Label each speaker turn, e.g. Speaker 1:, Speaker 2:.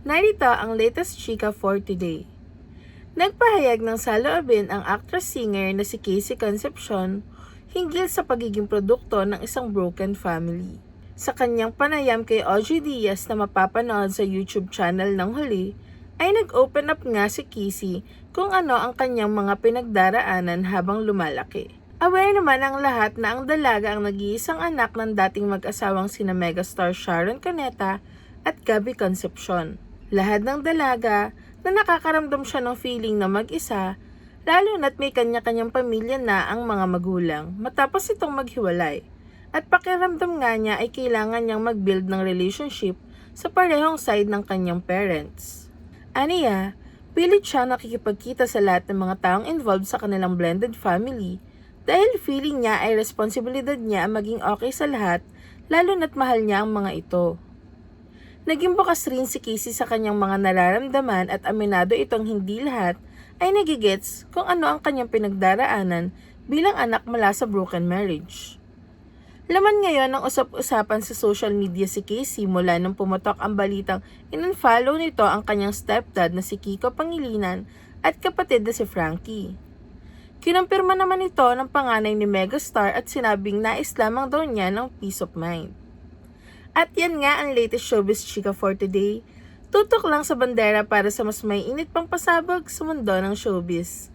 Speaker 1: Narito ang latest chika for today. Nagpahayag ng saloobin ang actress-singer na si Casey Concepcion hinggil sa pagiging produkto ng isang broken family. Sa kanyang panayam kay Audrey Diaz na mapapanood sa YouTube channel ng huli, ay nag-open up nga si Casey kung ano ang kanyang mga pinagdaraanan habang lumalaki. Aware naman ang lahat na ang dalaga ang nag-iisang anak ng dating mag-asawang sina megastar Sharon Cuneta at Gabby Concepcion. Lahat ng dalaga na nakakaramdam siya ng feeling na mag-isa, lalo na't may kanya-kanyang pamilya na ang mga magulang matapos itong maghiwalay. At pakiramdam nga niya ay kailangan niyang mag-build ng relationship sa parehong side ng kanyang parents. Aniya, pilit siya nakikipagkita sa lahat ng mga taong involved sa kanilang blended family dahil feeling niya ay responsibilidad niya ang maging okay sa lahat lalo na't mahal niya ang mga ito. Naging bukas rin si Casey sa kanyang mga nararamdaman at aminado itong hindi lahat ay nagigets kung ano ang kanyang pinagdaraanan bilang anak mula sa broken marriage. Laman ngayon ng usap-usapan sa social media si Casey mula nung pumutok ang balitang in-unfollow nito ang kanyang stepdad na si Kiko Pangilinan at kapatid na si Frankie. Kinumpirma naman ito ng panganay ni Megastar at sinabing nais lamang daw niya ng peace of mind. At yan nga ang latest showbiz chika for today. Tutok lang sa bandera para sa mas may init pang pasabog sa mundo ng showbiz.